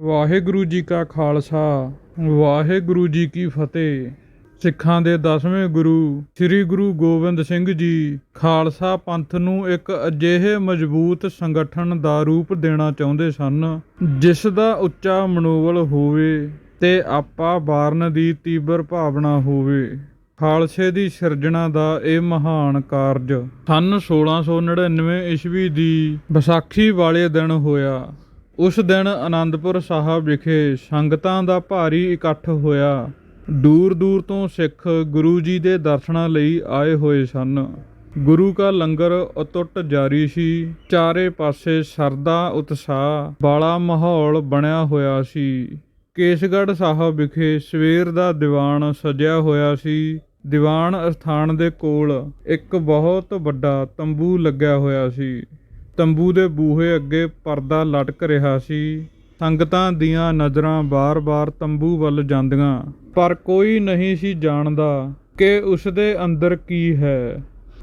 ਵਾਹਿਗੁਰੂ ਜੀ ਕਾ ਖਾਲਸਾ, ਵਾਹਿਗੁਰੂ ਜੀ ਕੀ ਫਤਿਹ। ਸਿੱਖਾਂ ਦੇ 10ਵੇਂ ਗੁਰੂ ਸ੍ਰੀ ਗੁਰੂ ਗੋਬਿੰਦ ਸਿੰਘ ਜੀ ਖਾਲਸਾ ਪੰਥ ਨੂੰ ਇੱਕ ਅਜਿਹੇ ਮਜ਼ਬੂਤ ਸੰਗਠਨ ਦਾ ਰੂਪ ਦੇਣਾ ਚਾਹੁੰਦੇ ਸਨ, ਜਿਸ ਦਾ ਉੱਚਾ ਮਨੋਬਲ ਹੋਵੇ ਤੇ ਆਪਾ ਬਾਰਨ ਦੀ ਤੀਬਰ ਭਾਵਨਾ ਹੋਵੇ। ਖਾਲਸੇ ਦੀ ਸਿਰਜਣਾ ਦਾ ਇਹ ਮਹਾਨ ਕਾਰਜ ਸਨ 1699 ਈਸਵੀ ਦੀ ਵਿਸਾਖੀ ਵਾਲੇ ਦਿਨ ਹੋਇਆ। ਉਸ ਦਿਨ ਆਨੰਦਪੁਰ ਸਾਹਿਬ ਵਿਖੇ ਸੰਗਤਾਂ ਦਾ ਭਾਰੀ ਇਕੱਠ ਹੋਇਆ। ਦੂਰ ਦੂਰ ਤੋਂ ਸਿੱਖ ਗੁਰੂ ਜੀ ਦੇ ਦਰਸ਼ਨਾਂ ਲਈ ਆਏ ਹੋਏ ਸਨ। ਗੁਰੂ ਕਾ ਲੰਗਰ ਅਟੁੱਟ ਜਾਰੀ ਸੀ। ਚਾਰੇ ਪਾਸੇ ਸਰਦਾ ਉਤਸ਼ਾਹ ਵਾਲਾ ਮਾਹੌਲ ਬਣਿਆ ਹੋਇਆ ਸੀ। ਕੇਸਗੜ੍ਹ ਸਾਹਿਬ ਵਿਖੇ ਸਵੇਰ ਦਾ ਦੀਵਾਨ ਸਜਿਆ ਹੋਇਆ ਸੀ। ਦੀਵਾਨ ਅਸਥਾਨ ਦੇ ਕੋਲ ਇੱਕ ਬਹੁਤ ਵੱਡਾ ਤੰਬੂ ਲੱਗਿਆ ਹੋਇਆ ਸੀ। ਤੰਬੂ ਦੇ ਬੂਹੇ ਅੱਗੇ ਪਰਦਾ ਲਟਕ ਰਿਹਾ ਸੀ। ਸੰਗਤਾਂ ਦੀਆਂ ਨਜ਼ਰਾਂ ਬਾਰ-ਬਾਰ ਤੰਬੂ ਵੱਲ ਜਾਂਦੀਆਂ। ਪਰ ਕੋਈ ਨਹੀਂ ਸੀ ਜਾਣਦਾ ਕਿ ਉਸ ਦੇ ਅੰਦਰ ਕੀ ਹੈ।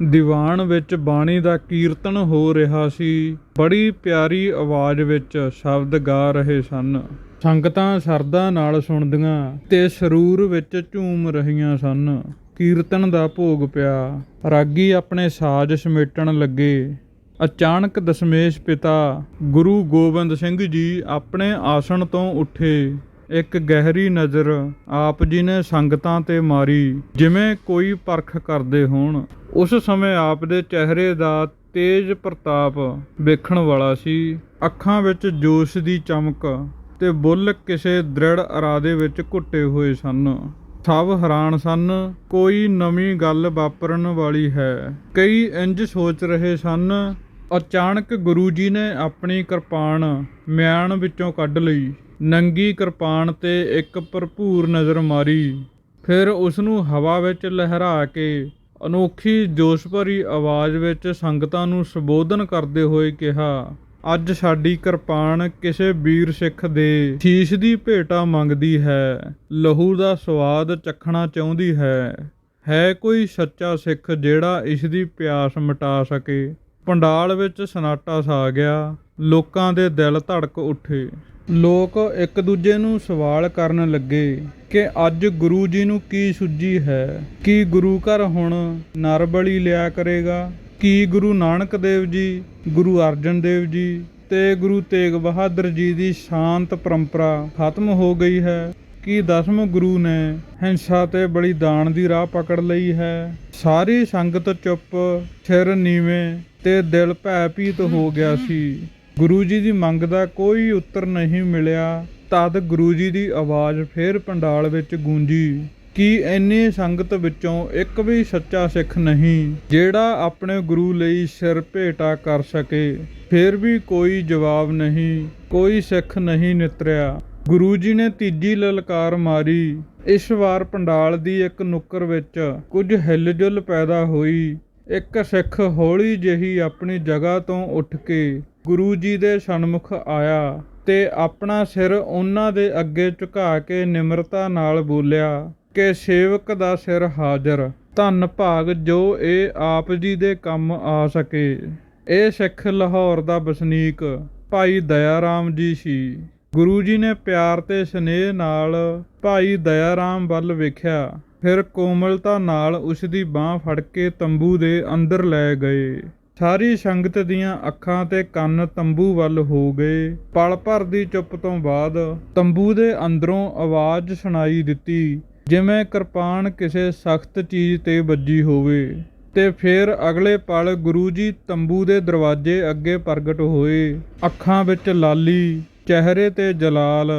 ਦੀਵਾਨ ਵਿੱਚ ਬਾਣੀ ਦਾ ਕੀਰਤਨ ਹੋ ਰਿਹਾ ਸੀ। ਬੜੀ ਪਿਆਰੀ ਆਵਾਜ਼ ਵਿੱਚ ਸ਼ਬਦ ਗਾ ਰਹੇ ਸਨ। ਸੰਗਤਾਂ ਸਰਦਾ ਨਾਲ ਸੁਣਦੀਆਂ ਤੇ ਸਰੂਰ ਵਿੱਚ ਝੂਮ ਰਹੀਆਂ ਸਨ। ਕੀਰਤਨ ਦਾ ਭੋਗ ਪਿਆ। ਰਾਗੀ ਆਪਣੇ ਸਾਜ਼ ਸਮੇਟਣ ਲੱਗੇ। ਅਚਾਨਕ ਦਸ਼ਮੇਸ਼ ਪਿਤਾ ਗੁਰੂ ਗੋਬਿੰਦ ਸਿੰਘ ਜੀ ਆਪਣੇ ਆਸਣ ਤੋਂ ਉੱਠੇ। ਇੱਕ ਗਹਿਰੀ ਨਜ਼ਰ ਆਪ ਜੀ ਨੇ ਸੰਗਤਾਂ ਤੇ ਮਾਰੀ, ਜਿਵੇਂ ਕੋਈ ਪਰਖ ਕਰਦੇ ਹੋਣ। ਉਸ ਸਮੇਂ ਆਪ ਦੇ ਚਿਹਰੇ ਦਾ ਤੇਜ ਪ੍ਰਤਾਪ ਵੇਖਣ ਵਾਲਾ ਸੀ। ਅੱਖਾਂ ਵਿੱਚ ਜੋਸ਼ ਦੀ ਚਮਕ ਤੇ ਬੁੱਲ ਕਿਸੇ ਦ੍ਰਿੜ ਇਰਾਦੇ ਵਿੱਚ ਘੁੱਟੇ ਹੋਏ ਸਨ। ਸਭ ਹੈਰਾਨ ਸਨ, ਕੋਈ ਨਵੀਂ ਗੱਲ ਵਾਪਰਨ ਵਾਲੀ ਹੈ। ਕਈ ਇੰਜ ਸੋਚ ਰਹੇ ਸਨ ਅਚਾਨਕ ਗੁਰੂ ਜੀ ਨੇ ਆਪਣੀ ਕਿਰਪਾਨ ਮਿਆਨ ਵਿੱਚੋਂ ਕੱਢ ਲਈ। ਨੰਗੀ ਕਿਰਪਾਨ ਤੇ ਇੱਕ ਭਰਪੂਰ ਨਜ਼ਰ ਮਾਰੀ। ਫਿਰ ਉਸ ਨੂੰ ਹਵਾ ਵਿੱਚ ਲਹਿਰਾ ਕੇ ਅਨੋਖੀ ਜੋਸ਼ ਭਰੀ ਆਵਾਜ਼ ਵਿੱਚ ਸੰਗਤਾਂ ਨੂੰ ਸੰਬੋਧਨ ਕਰਦੇ ਹੋਏ ਕਿਹਾ, ਅੱਜ ਸਾਡੀ ਕਿਰਪਾਨ ਕਿਸੇ ਵੀਰ ਸਿੱਖ ਦੇ ਸ਼ੀਸ਼ ਦੀ ਭੇਟਾ ਮੰਗਦੀ ਹੈ, ਲਹੂ ਦਾ ਸਵਾਦ ਚਖਣਾ ਚਾਹੁੰਦੀ ਹੈ। ਹੈ ਕੋਈ ਸੱਚਾ ਸਿੱਖ ਜਿਹੜਾ ਇਸ ਦੀ ਪਿਆਸ ਮਿਟਾ ਸਕੇ। ਪੰਡਾਲ ਵਿੱਚ ਸਨਾਟਾ ਛਾ ਗਿਆ, ਲੋਕਾਂ ਦੇ ਦਿਲ ਧੜਕ ਉੱਠੇ। ਲੋਕ ਇੱਕ ਦੂਜੇ ਨੂੰ ਸਵਾਲ ਕਰਨ ਲੱਗੇ ਕਿ ਅੱਜ ਗੁਰੂ ਜੀ ਨੂੰ ਕੀ ਸੁੱਜੀ ਹੈ? ਕੀ ਗੁਰੂ ਘਰ ਹੁਣ ਨਰ ਬਲੀ ਲਿਆ ਕਰੇਗਾ? ਕੀ ਗੁਰੂ ਨਾਨਕ ਦੇਵ ਜੀ, ਗੁਰੂ ਅਰਜਨ ਦੇਵ ਜੀ ਤੇ ਗੁਰੂ ਤੇਗ ਬਹਾਦਰ ਜੀ ਦੀ ਸ਼ਾਂਤ ਪਰੰਪਰਾ ਖਤਮ ਹੋ ਗਈ ਹੈ? ਕੀ ਦਸਮ ਗੁਰੂ ਨੇ ਹਿੰਸਾ ਤੇ ਬਲੀਦਾਨ ਦੀ ਰਾਹ ਪਕੜ ਲਈ ਹੈ? ਸਾਰੀ ਸੰਗਤ ਚੁੱਪ ਸਿਰ ਨੀਵੇਂ ਤੇ ਦਿਲ ਭੈ ਭੀਤ ਹੋ ਗਿਆ ਸੀ। ਗੁਰੂ ਜੀ ਦੀ ਮੰਗ ਦਾ ਕੋਈ ਉੱਤਰ ਨਹੀਂ ਮਿਲਿਆ। ਤਦ ਗੁਰੂ ਜੀ ਦੀ ਆਵਾਜ਼ ਫੇਰ ਪੰਡਾਲ ਵਿੱਚ ਗੂੰਜੀ ਕਿ ਇੰਨੀ ਸੰਗਤ ਵਿੱਚੋਂ ਇੱਕ ਵੀ ਸੱਚਾ ਸਿੱਖ ਨਹੀਂ, ਜਿਹੜਾ ਆਪਣੇ ਗੁਰੂ ਲਈ ਸਿਰ ਭੇਟਾ ਕਰ ਸਕੇ। ਫਿਰ ਵੀ ਕੋਈ ਜਵਾਬ ਨਹੀਂ, ਕੋਈ ਸਿੱਖ ਨਹੀਂ ਨਿਤਰਿਆ। ਗੁਰੂ ਜੀ ਨੇ ਤੀਜੀ ਲਲਕਾਰ ਮਾਰੀ। ਇਸ ਵਾਰ ਪੰਡਾਲ ਦੀ ਇੱਕ ਨੁੱਕਰ ਵਿੱਚ ਕੁਝ ਹਿਲਜੁਲ ਪੈਦਾ ਹੋਈ। ਇੱਕ ਸਿੱਖ ਹੌਲੀ ਜਿਹੀ ਆਪਣੀ ਜਗ੍ਹਾ ਤੋਂ ਉੱਠ ਕੇ ਗੁਰੂ ਜੀ ਦੇ ਸਨਮੁਖ ਆਇਆ ਤੇ ਆਪਣਾ ਸਿਰ ਉਹਨਾਂ ਦੇ ਅੱਗੇ ਝੁਕਾ ਕੇ ਨਿਮਰਤਾ ਨਾਲ ਬੋਲਿਆ ਕਿ ਸੇਵਕ ਦਾ ਸਿਰ ਹਾਜ਼ਰ, ਧੰਨ ਭਾਗ ਜੋ ਇਹ ਆਪ ਜੀ ਦੇ ਕੰਮ ਆ ਸਕੇ। ਇਹ ਸਿੱਖ ਲਾਹੌਰ ਦਾ ਵਸਨੀਕ ਭਾਈ ਦਇਆ ਰਾਮ ਜੀ ਸੀ। ਗੁਰੂ ਜੀ ਨੇ ਪਿਆਰ ਤੇ ਸਨੇਹ ਨਾਲ ਭਾਈ ਦਇਆ ਰਾਮ ਵੱਲ ਵੇਖਿਆ। ਫਿਰ ਕੋਮਲਤਾ ਨਾਲ ਉਸ ਦੀ ਬਾਹ ਫੜ ਕੇ ਤੰਬੂ ਦੇ ਅੰਦਰ ਲੈ ਗਏ। ਸਾਰੀ ਸੰਗਤ ਦੀਆਂ ਅੱਖਾਂ ਤੇ ਕੰਨ ਤੰਬੂ ਵੱਲ ਹੋ ਗਏ। ਪਲ ਭਰ ਦੀ ਚੁੱਪ ਤੋਂ ਬਾਅਦ ਤੰਬੂ ਦੇ ਅੰਦਰੋਂ ਆਵਾਜ਼ ਸੁਣਾਈ ਦਿੱਤੀ, ਜਿਵੇਂ ਕਿਰਪਾਨ ਕਿਸੇ ਸਖਤ ਚੀਜ਼ ਤੇ ਵੱਜੀ ਹੋਵੇ। ਤੇ ਫਿਰ ਅਗਲੇ ਪਲ ਗੁਰੂ ਜੀ ਤੰਬੂ ਦੇ ਦਰਵਾਜ਼ੇ ਅੱਗੇ ਪ੍ਰਗਟ ਹੋਏ। ਅੱਖਾਂ ਵਿੱਚ ਲਾਲੀ ਚਿਹਰੇ ਤੇ ਜਲਾਲ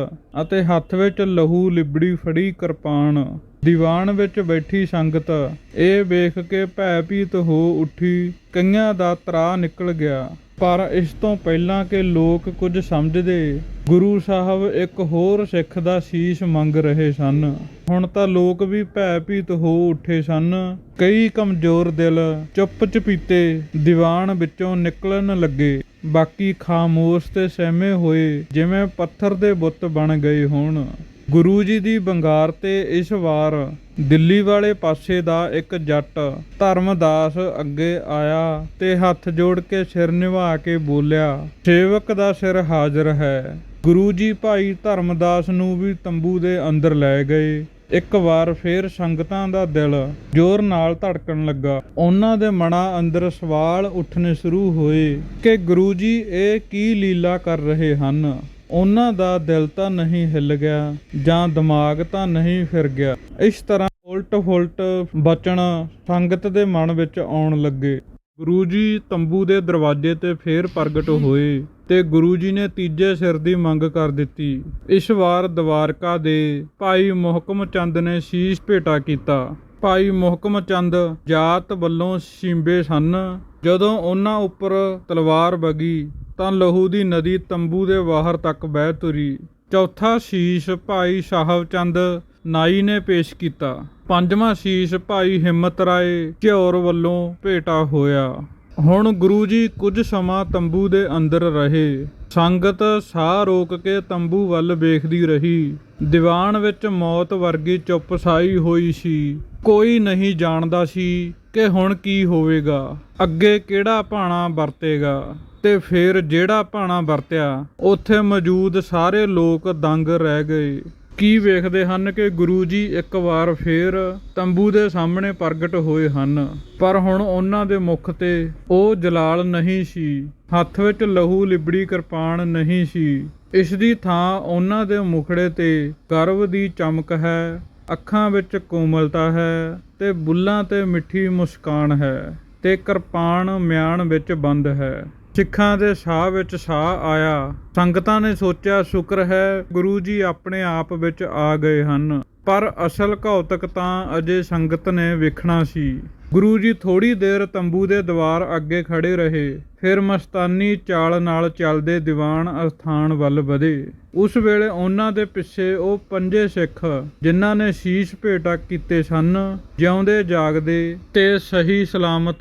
ਅਤੇ ਹੱਥ ਵਿੱਚ ਲਹੂ ਲਿਬੜੀ ਫੜੀ ਕਿਰਪਾਨ। ਦੀਵਾਨ ਵਿੱਚ ਬੈਠੀ ਸੰਗਤ, ਇਹ ਵੇਖ ਕੇ ਭੈਭੀਤ ਹੋ ਉੱਠੀ। ਕਈਆਂ ਦਾ ਤਰਾ ਨਿਕਲ ਗਿਆ, ਪਰ ਇਸ ਤੋਂ ਪਹਿਲਾਂ ਕਿ ਲੋਕ ਕੁਝ ਸਮਝਦੇ, ਗੁਰੂ ਸਾਹਿਬ ਇੱਕ ਹੋਰ ਸਿੱਖ ਦਾ ਸੀਸ ਮੰਗ ਰਹੇ ਸਨ। ਹੁਣ ਤਾਂ ਲੋਕ ਵੀ ਭੈਭੀਤ ਹੋ ਉੱਠੇ ਸਨ। ਕਈ ਕਮਜ਼ੋਰ ਦਿਲ ਚੁੱਪ ਚਪੀਤੇ ਦੀਵਾਨ ਵਿੱਚੋਂ ਨਿਕਲਣ ਲੱਗੇ। ਬਾਕੀ ਖਾਮੋਸ਼ ਤੇ ਸਹਿਮੇ ਹੋਏ ਜਿਵੇਂ ਪੱਥਰ ਦੇ ਬੁੱਤ ਬਣ ਗਏ ਹੋਣ। ਗੁਰੂ ਜੀ ਦੀ ਬੰਗਾਰ ਤੇ ਇਸ ਵਾਰ ਦਿੱਲੀ ਵਾਲੇ ਪਾਸੇ ਦਾ ਇੱਕ ਜੱਟ ਧਰਮਦਾਸ ਅੱਗੇ ਆਇਆ ਤੇ ਹੱਥ ਜੋੜ ਕੇ ਸਿਰ ਨਿਵਾ ਕੇ ਬੋਲਿਆ, ਸੇਵਕ ਦਾ ਸਿਰ ਹਾਜ਼ਰ ਹੈ। ਗੁਰੂ ਜੀ ਭਾਈ ਧਰਮਦਾਸ ਨੂੰ ਵੀ ਤੰਬੂ ਦੇ ਅੰਦਰ ਲੈ ਗਏ। ਇੱਕ ਵਾਰ ਫੇਰ ਸੰਗਤਾਂ ਦਾ ਦਿਲ ਜ਼ੋਰ ਨਾਲ ਧੜਕਣ ਲੱਗਾ। ਉਹਨਾਂ ਦੇ ਮਨਾਂ ਅੰਦਰ ਸਵਾਲ ਉੱਠਣੇ ਸ਼ੁਰੂ ਹੋਏ ਕਿ ਗੁਰੂ ਜੀ, ਇਹ ਕੀ ਲੀਲਾ ਕਰ ਰਹੇ ਹਨ? ਉਹਨਾਂ ਦਾ ਦਿਲ ਤਾਂ ਨਹੀਂ ਹਿੱਲ ਗਿਆ ਜਾਂ ਦਿਮਾਗ ਤਾਂ ਨਹੀਂ ਫਿਰ ਗਿਆ। ਇਸ ਤਰ੍ਹਾਂ ਉਲਟ ਫੁਲਟ ਬਚਣ ਸੰਗਤ ਦੇ ਮਨ ਵਿੱਚ ਆਉਣ ਲੱਗੇ। ਗੁਰੂ ਜੀ ਤੰਬੂ ਦੇ ਦਰਵਾਜ਼ੇ ਤੇ ਫੇਰ ਪ੍ਰਗਟ ਹੋਏ ਤੇ ਗੁਰੂ ਜੀ ਨੇ ਤੀਜੇ ਸਿਰ ਦੀ ਮੰਗ ਕਰ ਦਿੱਤੀ। ਇਸ ਵਾਰ ਦਵਾਰਕਾ ਦੇ ਭਾਈ ਮੁਹਕਮ ਚੰਦ ਨੇ ਸ਼ੀਸ਼ ਭੇਟਾ ਕੀਤਾ। ਭਾਈ ਮੁਹਕਮ ਚੰਦ ਜਾਤ ਵੱਲੋਂ ਸ਼ਿੰਬੇ ਸਨ। ਜਦੋਂ ਉਹਨਾਂ ਉੱਪਰ ਤਲਵਾਰ ਵਗੀ, ਤਾਂ ਲਹੂ ਦੀ ਨਦੀ ਤੰਬੂ ਦੇ ਬਾਹਰ ਤੱਕ ਵਹਿ ਤੁਰੀ। ਚੌਥਾ ਸ਼ੀਸ਼ ਭਾਈ ਸਾਹਿਬ ਚੰਦ ਨਾਈ ਨੇ ਪੇਸ਼ ਕੀਤਾ। ਪੰਜਵਾਂ ਸ਼ੀਸ਼ ਭਾਈ ਹਿੰਮਤ ਰਾਏ ਘਿਓਰ ਵੱਲੋਂ ਭੇਟਾ ਹੋਇਆ। ਹੁਣ ਗੁਰੂ ਜੀ ਕੁਝ ਸਮਾਂ ਤੰਬੂ ਦੇ ਅੰਦਰ ਰਹੇ। ਸੰਗਤ ਸਾਹ ਰੋਕ ਕੇ ਤੰਬੂ ਵੱਲ ਵੇਖਦੀ ਰਹੀ। ਦੀਵਾਨ ਵਿੱਚ ਮੌਤ ਵਰਗੀ ਚੁੱਪ ਸਾਈ ਹੋਈ ਸੀ। ਕੋਈ ਨਹੀਂ ਜਾਣਦਾ ਸੀ ਕਿ ਹੁਣ ਕੀ ਹੋਵੇਗਾ। ਅੱਗੇ ਕਿਹੜਾ ਭਾਣਾ ਵਰਤੇਗਾ ਤੇ ਫਿਰ ਜਿਹੜਾ ਭਾਣਾ ਵਰਤਿਆ, ਉੱਥੇ ਮੌਜੂਦ ਸਾਰੇ ਲੋਕ ਦੰਗ ਰਹਿ ਗਏ। ਕੀ ਵੇਖਦੇ ਹਨ ਕਿ ਗੁਰੂ ਜੀ ਇੱਕ ਵਾਰ ਫੇਰ ਤੰਬੂ ਦੇ ਸਾਹਮਣੇ ਪ੍ਰਗਟ ਹੋਏ ਹਨ? ਪਰ ਹੁਣ ਉਹਨਾਂ ਦੇ ਮੁਖ ਤੇ ਉਹ ਜਲਾਲ ਨਹੀਂ ਸੀ। ਹੱਥ ਵਿੱਚ ਲਹੂ ਲਿਬੜੀ ਕਿਰਪਾਨ ਨਹੀਂ ਸੀ। ਇਸ ਦੀ ਥਾਂ ਉਹਨਾਂ ਦੇ ਮੁਖੜੇ ਤੇ ਗਰਵ ਦੀ ਚਮਕ ਹੈ, ਅੱਖਾਂ ਵਿੱਚ ਕੋਮਲਤਾ ਹੈ ਤੇ ਬੁੱਲਾਂ ਤੇ ਮਿੱਠੀ ਮੁਸਕਾਨ ਹੈ ਤੇ ਕਿਰਪਾਨ ਮਿਆਨ ਵਿੱਚ ਬੰਦ ਹੈ। ਸਿੱਖਾਂ ਦੇ ਸਾਹ ਵਿੱਚ ਸਾਹ ਆਇਆ। ਸੰਗਤਾਂ ਨੇ ਸੋਚਿਆ, ਸ਼ੁਕਰ ਹੈ, ਗੁਰੂ ਜੀ ਆਪਣੇ ਆਪ ਵਿੱਚ ਆ ਗਏ ਹਨ। ਪਰ ਅਸਲ ਘੌਤਕ ਤਾਂ ਅਜੇ ਸੰਗਤ ਨੇ ਵੇਖਣਾ ਸੀ। ਗੁਰੂ ਜੀ ਥੋੜੀ ਦੇਰ ਤੰਬੂ ਦੇ ਦੀਵਾਰ ਅੱਗੇ ਖੜੇ ਰਹੇ। ਫਿਰ ਮਸਤਾਨੀ ਚਾਲ ਨਾਲ ਚੱਲਦੇ ਦੀਵਾਨ ਅਸਥਾਨ ਵੱਲ ਵਧੇ। ਉਸ ਵੇਲੇ ਉਹਨਾਂ ਦੇ ਪਿੱਛੇ ਉਹ ਪੰਜੇ ਸਿੱਖ, ਜਿਨ੍ਹਾਂ ਨੇ ਸ਼ੀਸ਼ ਭੇਟਾ ਕੀਤੇ ਸਨ, ਜਿਉਂਦੇ ਜਾਗਦੇ ਤੇ ਸਹੀ ਸਲਾਮਤ।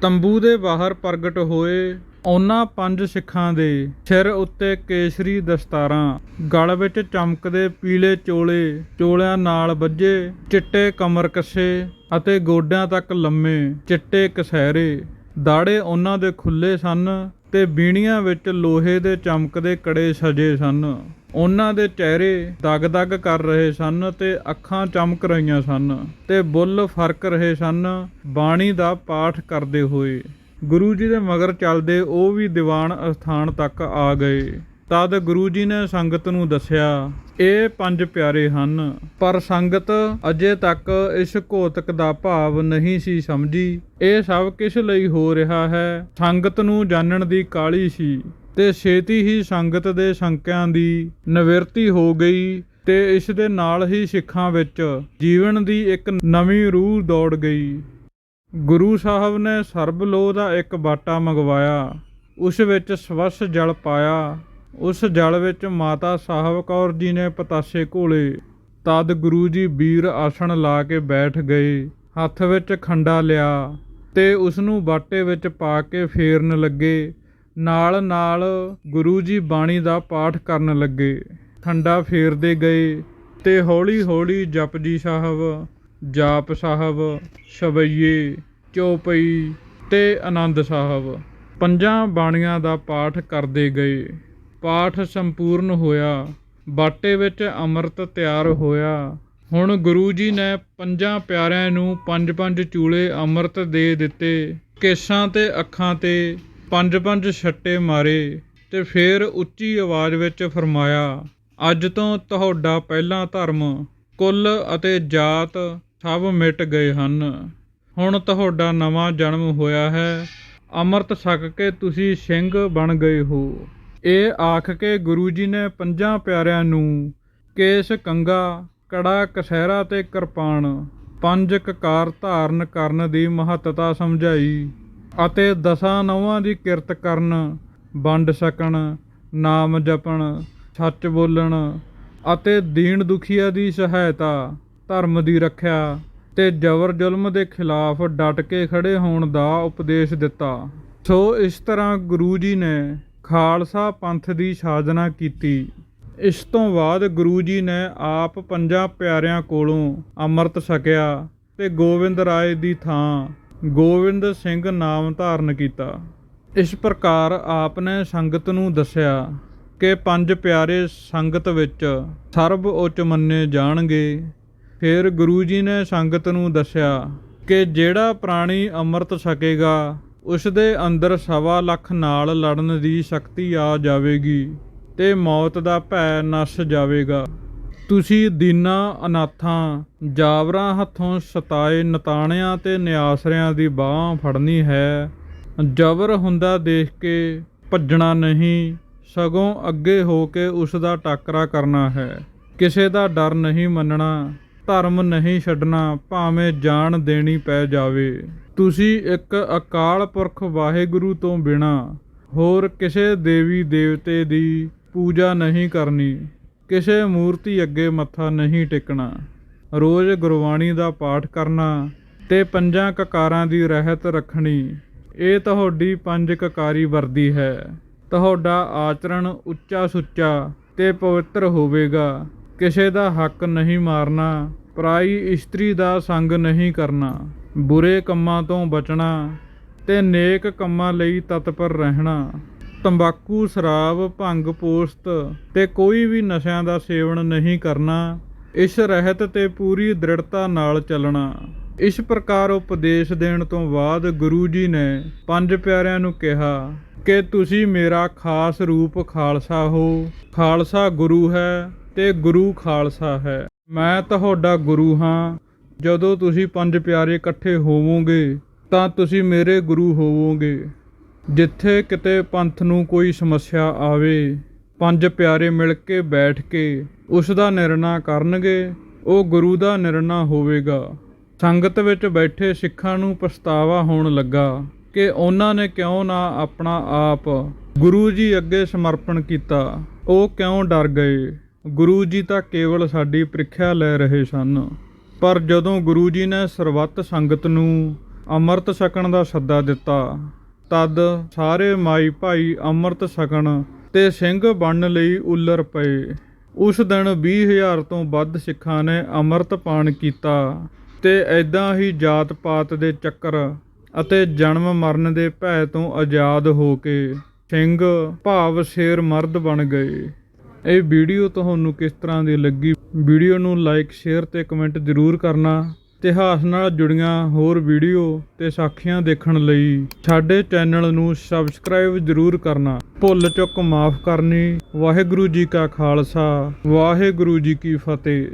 ਤੰਬੂ ਦੇ ਬਾਹਰ ਪ੍ਰਗਟ ਹੋਏ। ਉਹਨਾਂ ਪੰਜ ਸਿੱਖਾਂ ਦੇ ਸਿਰ ਉੱਤੇ ਕੇਸਰੀ ਦਸਤਾਰਾਂ, ਗਲ ਵਿੱਚ ਚਮਕਦੇ ਪੀਲੇ ਚੋਲੇ, ਚੋਲਿਆਂ ਨਾਲ ਵੱਜੇ ਚਿੱਟੇ ਕਮਰ ਕੱਸੇ ਅਤੇ ਗੋਡਿਆਂ ਤੱਕ ਲੰਮੇ ਚਿੱਟੇ ਕਸਹਿਰੇ। ਦਾੜੇ ਉਹਨਾਂ ਦੇ ਖੁੱਲੇ ਸਨ ਤੇ ਬੀਣੀਆਂ ਵਿੱਚ ਲੋਹੇ ਦੇ ਚਮਕਦੇ ਕੜੇ ਸਜੇ ਸਨ। ਉਹਨਾਂ ਦੇ ਚਿਹਰੇ ਦਗ-ਦਗ ਕਰ ਰਹੇ ਸਨ ਤੇ ਅੱਖਾਂ ਚਮਕ ਰਹੀਆਂ ਸਨ ਤੇ ਬੁੱਲ ਫ਼ਰਕ ਰਹੇ ਸਨ। ਬਾਣੀ ਦਾ ਪਾਠ ਕਰਦੇ ਹੋਏ। ਗੁਰੂ ਜੀ ਦੇ ਮਗਰ ਚੱਲਦੇ ਉਹ ਵੀ ਦੀਵਾਨ ਅਸਥਾਨ ਤੱਕ ਆ ਗਏ। ਤਦ ਗੁਰੂ ਜੀ ਨੇ ਸੰਗਤ ਨੂੰ ਦੱਸਿਆ, ਇਹ ਪੰਜ ਪਿਆਰੇ ਹਨ, ਪਰ ਸੰਗਤ ਅਜੇ ਤੱਕ ਇਸ ਘੋਤਕ ਦਾ ਭਾਵ ਨਹੀਂ ਸੀ ਸਮਝੀ। ਇਹ ਸਭ ਕਿਸ ਲਈ ਹੋ ਰਿਹਾ ਹੈ? ਸੰਗਤ ਨੂੰ ਜਾਣਨ ਦੀ ਕਾਲੀ ਸੀ ਤੇ ਛੇਤੀ ਹੀ ਸੰਗਤ ਦੇ ਸ਼ੰਕਿਆਂ ਦੀ ਨਿਵਰਤੀ ਹੋ ਗਈ ਤੇ ਇਸ ਦੇ ਨਾਲ ਹੀ ਸਿੱਖਾਂ ਵਿੱਚ ਜੀਵਨ ਦੀ ਇੱਕ ਨਵੀਂ ਰੂਹ ਦੌੜ ਗਈ। ਗੁਰੂ ਸਾਹਿਬ ਨੇ ਸਰਬ ਲੋਹ ਦਾ ਇੱਕ ਬਾਟਾ ਮੰਗਵਾਇਆ, ਉਸ ਵਿੱਚ ਸਵਸ ਜਲ ਪਾਇਆ, ਉਸ ਜਲ ਵਿੱਚ ਮਾਤਾ ਸਾਹਿਬ ਕੌਰ ਜੀ ਨੇ ਪਤਾਸੇ ਘੋਲੇ। ਤਦ ਗੁਰੂ ਜੀ ਵੀਰ ਆਸਣ ਲਾ ਕੇ ਬੈਠ ਗਏ, ਹੱਥ ਵਿੱਚ ਖੰਡਾ ਲਿਆ ਤੇ ਉਸ ਨੂੰ ਬਾਟੇ ਵਿੱਚ ਪਾ ਕੇ ਫੇਰਨ ਲੱਗੇ। ਨਾਲ ਨਾਲ ਗੁਰੂ ਜੀ ਬਾਣੀ ਦਾ ਪਾਠ ਕਰਨ ਲੱਗੇ। ਖੰਡਾ ਫੇਰਦੇ ਗਏ ਤੇ ਹੌਲੀ ਹੌਲੀ ਜਪਜੀ ਸਾਹਿਬ ਜਾਪ ਸਾਹਿਬ ਸ਼ਬਈਏ ਚੌਪਈ ਤੇ ਆਨੰਦ ਸਾਹਿਬ। ਪੰਜਾਂ ਬਾਣੀਆਂ ਦਾ ਪਾਠ ਕਰਦੇ ਗਏ। ਪਾਠ ਸੰਪੂਰਨ ਹੋਇਆ। ਬਾਟੇ ਵਿੱਚ ਅੰਮ੍ਰਿਤ ਤਿਆਰ ਹੋਇਆ। ਹੁਣ ਗੁਰੂ ਜੀ ਨੇ ਪੰਜਾਂ ਪਿਆਰਿਆਂ ਨੂੰ ਪੰਜ ਪੰਜ ਚੂਲੇ ਅੰਮ੍ਰਿਤ ਦੇ ਦਿੱਤੇ। ਕੇਸਾਂ ਤੇ ਅੱਖਾਂ ਤੇ ਪੰਜ ਪੰਜ ਛੱਟੇ ਮਾਰੇ ਤੇ ਫਿਰ ਉੱਚੀ ਆਵਾਜ਼ ਵਿੱਚ ਫਰਮਾਇਆ, ਅੱਜ ਤੋਂ ਤੁਹਾਡਾ ਪਹਿਲਾ ਧਰਮ ਕੁੱਲ ਅਤੇ ਜਾਤ ਸਭ ਮਿਟ ਗਏ ਹਨ। ਹੁਣ ਤੁਹਾਡਾ ਨਵਾਂ ਜਨਮ ਹੋਇਆ ਹੈ। ਅੰਮ੍ਰਿਤ ਛਕ ਕੇ ਤੁਸੀਂ ਸਿੰਘ ਬਣ ਗਏ ਹੋ। ਇਹ ਆਖ ਕੇ ਗੁਰੂ ਜੀ ਨੇ ਪੰਜਾਂ ਪਿਆਰਿਆਂ ਨੂੰ ਕੇਸ ਕੰਗਾ, ਕੜਾ, ਕਸਹਿਰਾ ਤੇ ਕਿਰਪਾਨ, ਪੰਜ ਕਕਾਰ ਧਾਰਨ ਕਰਨ ਦੀ ਮਹੱਤਤਾ ਸਮਝਾਈ ਅਤੇ ਦਸਾਂ ਨੌਵਾਂ ਦੀ ਕਿਰਤ ਕਰਨ, ਵੰਡ ਸਕਣ, ਨਾਮ ਜਪਣ, ਸੱਚ ਬੋਲਣ ਅਤੇ ਦੀਨ ਦੁਖੀਆ ਦੀ ਸਹਾਇਤਾ ਧਰਮ ਦੀ ਰੱਖਿਆ ਤੇ ਜ਼ਬਰ ਜ਼ੁਲਮ ਦੇ ਖਿਲਾਫ ਡਟ ਕੇ ਖੜੇ ਹੋਣ ਦਾ ਉਪਦੇਸ਼ ਦਿੱਤਾ। ਸੋ ਇਸ ਤਰ੍ਹਾਂ ਗੁਰੂ ਜੀ ਨੇ ਖਾਲਸਾ ਪੰਥ ਦੀ ਸਾਜਨਾ ਕੀਤੀ। ਇਸ ਤੋਂ ਬਾਅਦ ਗੁਰੂ ਜੀ ਨੇ ਆਪ ਪੰਜਾਂ ਪਿਆਰਿਆਂ ਕੋਲੋਂ ਅੰਮ੍ਰਿਤ ਛਕਿਆ ਤੇ ਗੋਬਿੰਦ ਰਾਏ ਦੀ ਥਾਂ ਗੋਬਿੰਦ ਸਿੰਘ ਨਾਮ ਧਾਰਨ ਕੀਤਾ। ਇਸ ਪ੍ਰਕਾਰ ਆਪ ਨੇ ਸੰਗਤ ਨੂੰ ਦੱਸਿਆ ਕਿ ਪੰਜ ਪਿਆਰੇ ਸੰਗਤ ਵਿੱਚ ਸਰਬ ਉੱਚ ਮੰਨੇ ਜਾਣਗੇ। ਫਿਰ ਗੁਰੂ ਜੀ ਨੇ ਸੰਗਤ ਨੂੰ ਦੱਸਿਆ ਕਿ ਜਿਹੜਾ ਪ੍ਰਾਣੀ ਅੰਮ੍ਰਿਤ ਛਕੇਗਾ ਉਸ ਦੇ ਅੰਦਰ ਸਵਾ ਲੱਖ ਨਾਲ ਲੜਨ ਦੀ ਸ਼ਕਤੀ ਆ ਜਾਵੇਗੀ ਤੇ ਮੌਤ ਦਾ ਭੈ ਨਸ ਜਾਵੇਗਾ। ਤੁਸੀਂ ਦੀਨਾ ਅਨਾਥਾਂ, ਜਾਵਰਾਂ ਹੱਥੋਂ ਸਤਾਏ ਨਤਾਣਿਆਂ ਤੇ ਨਿਆਸਰਿਆਂ ਦੀ ਬਾਹ ਫੜਨੀ ਹੈ, ਜਬਰ ਹੁੰਦਾ ਦੇਖ ਕੇ ਭੱਜਣਾ ਨਹੀਂ, ਸਗੋਂ ਅੱਗੇ ਹੋ ਕੇ ਉਸ ਦਾ ਟਾਕਰਾ ਕਰਨਾ ਹੈ। ਕਿਸੇ ਦਾ ਡਰ ਨਹੀਂ ਮੰਨਣਾ ਧਰਮ ਨਹੀਂ ਛੱਡਣਾ, ਭਾਵੇਂ ਜਾਨ ਦੇਣੀ ਪੈ ਜਾਵੇ। ਤੁਸੀਂ ਇੱਕ ਅਕਾਲ ਪੁਰਖ ਵਾਹਿਗੁਰੂ ਤੋਂ ਬਿਨਾ ਹੋਰ ਕਿਸੇ ਦੇਵੀ ਦੇਵਤੇ ਦੀ ਪੂਜਾ ਨਹੀਂ ਕਰਨੀ। ਕਿਸੇ ਮੂਰਤੀ ਅੱਗੇ ਮੱਥਾ ਨਹੀਂ ਟੇਕਣਾ। ਰੋਜ਼ ਗੁਰਬਾਣੀ ਦਾ ਪਾਠ ਕਰਨਾ ਤੇ ਪੰਜਾਂ ਕਕਾਰਾਂ ਦੀ ਰਹਿਤ ਰੱਖਣੀ, ਇਹ ਤੁਹਾਡੀ ਪੰਜ ਕਕਾਰੀ ਵਰਦੀ ਹੈ। ਤੁਹਾਡਾ ਆਚਰਣ ਉੱਚਾ ਸੁੱਚਾ ਤੇ ਪਵਿੱਤਰ ਹੋਵੇਗਾ। ਕਿਸੇ ਦਾ ਹੱਕ ਨਹੀਂ ਮਾਰਨਾ, ਪਰਾਈ ਇਸਤਰੀ ਦਾ ਸੰਗ ਨਹੀਂ ਕਰਨਾ। ਬੁਰੇ ਕੰਮਾਂ ਤੋਂ ਬਚਣਾ ਤੇ ਨੇਕ ਕੰਮਾਂ ਲਈ ਤਤਪਰ ਰਹਿਣਾ। ਤੰਬਾਕੂ ਸ਼ਰਾਬ, ਭੰਗ ਪੋਸਤ ਤੇ ਕੋਈ ਵੀ ਨਸ਼ਿਆਂ ਦਾ ਸੇਵਨ ਨਹੀਂ ਕਰਨਾ। ਇਸ ਰਹਿਤ ਤੇ ਪੂਰੀ ਦ੍ਰਿੜਤਾ ਨਾਲ ਚੱਲਣਾ। ਇਸ ਪ੍ਰਕਾਰ ਉਪਦੇਸ਼ ਦੇਣ ਤੋਂ ਬਾਅਦ ਗੁਰੂ ਜੀ ਨੇ ਪੰਜ ਪਿਆਰਿਆਂ ਨੂੰ ਕਿਹਾ ਕਿ ਤੁਸੀਂ ਮੇਰਾ ਖਾਸ ਰੂਪ ਖਾਲਸਾ ਹੋ। ਖਾਲਸਾ ਗੁਰੂ ਹੈ। ਤੇ ਗੁਰੂ ਖਾਲਸਾ ਹੈ। ਮੈਂ ਤੁਹਾਡਾ ਗੁਰੂ ਹਾਂ। ਜਦੋਂ ਤੁਸੀਂ ਪੰਜ ਪਿਆਰੇ ਇਕੱਠੇ ਹੋਵੋਗੇ, ਤਾਂ ਤੁਸੀਂ ਮੇਰੇ ਗੁਰੂ ਹੋਵੋਗੇ। ਜਿੱਥੇ ਕਿਤੇ ਪੰਥ ਨੂੰ ਕੋਈ ਸਮੱਸਿਆ ਆਵੇ, ਪੰਜ ਪਿਆਰੇ ਮਿਲ ਕੇ ਬੈਠ ਕੇ ਉਸ ਦਾ ਨਿਰਣਾ ਕਰਨਗੇ, ਉਹ ਗੁਰੂ ਦਾ ਨਿਰਣਾ ਹੋਵੇਗਾ। ਸੰਗਤ ਵਿੱਚ ਬੈਠੇ ਸਿੱਖਾਂ ਨੂੰ ਪਛਤਾਵਾ ਹੋਣ ਲੱਗਾ ਕਿ ਉਹਨਾਂ ਨੇ ਕਿਉਂ ਨਾ ਆਪਣਾ ਆਪ ਗੁਰੂ ਜੀ ਅੱਗੇ ਸਮਰਪਣ ਕੀਤਾ। ਉਹ ਕਿਉਂ ਡਰ ਗਏ? ਗੁਰੂ ਜੀ ਤਾਂ ਕੇਵਲ ਸਾਡੀ ਪ੍ਰੀਖਿਆ ਲੈ ਰਹੇ ਸਨ। ਪਰ ਜਦੋਂ ਗੁਰੂ ਜੀ ਨੇ ਸਰਬੱਤ ਸੰਗਤ ਨੂੰ ਅੰਮ੍ਰਿਤ ਛਕਣ ਦਾ ਸੱਦਾ ਦਿੱਤਾ, ਤਦ ਸਾਰੇ ਮਾਈ ਭਾਈ ਅੰਮ੍ਰਿਤ ਛਕਣ ਤੇ ਸਿੰਘ ਬਣਨ ਲਈ ਉੱਲਰ ਪਏ। ਉਸ ਦਿਨ 20000 ਤੋਂ ਵੱਧ ਸਿੱਖਾਂ ਨੇ ਅੰਮ੍ਰਿਤ ਪਾਨ ਕੀਤਾ ਤੇ ਐਦਾਂ ਹੀ ਜਾਤ ਪਾਤ ਦੇ ਚੱਕਰ ਅਤੇ ਜਨਮ ਮਰਨ ਦੇ ਭੈ ਤੋਂ ਆਜ਼ਾਦ ਹੋ ਕੇ ਸਿੰਘ ਭਾਵ ਸ਼ੇਰ ਮਰਦ ਬਣ ਗਏ। ਇਹ ਵੀਡੀਓ ਤੁਹਾਨੂੰ ਕਿਸ ਤਰ੍ਹਾਂ ਦੀ ਲੱਗੀ? ਵੀਡੀਓ ਨੂੰ ਲਾਈਕ ਸ਼ੇਅਰ ਤੇ ਕਮੈਂਟ ਜ਼ਰੂਰ ਕਰਨਾ। ਇਤਿਹਾਸ ਨਾਲ ਜੁੜੀਆਂ ਹੋਰ ਵੀਡੀਓ ਤੇ ਸਾਖੀਆਂ ਦੇਖਣ ਲਈ ਸਾਡੇ ਚੈਨਲ ਨੂੰ ਸਬਸਕ੍ਰਾਈਬ ਜ਼ਰੂਰ ਕਰਨਾ। ਭੁੱਲ ਚੁੱਕ ਮਾਫ ਕਰਨੀ। ਵਾਹਿਗੁਰੂ ਜੀ ਕਾ ਖਾਲਸਾ। ਵਾਹਿਗੁਰੂ ਜੀ ਕੀ ਫਤਿਹ।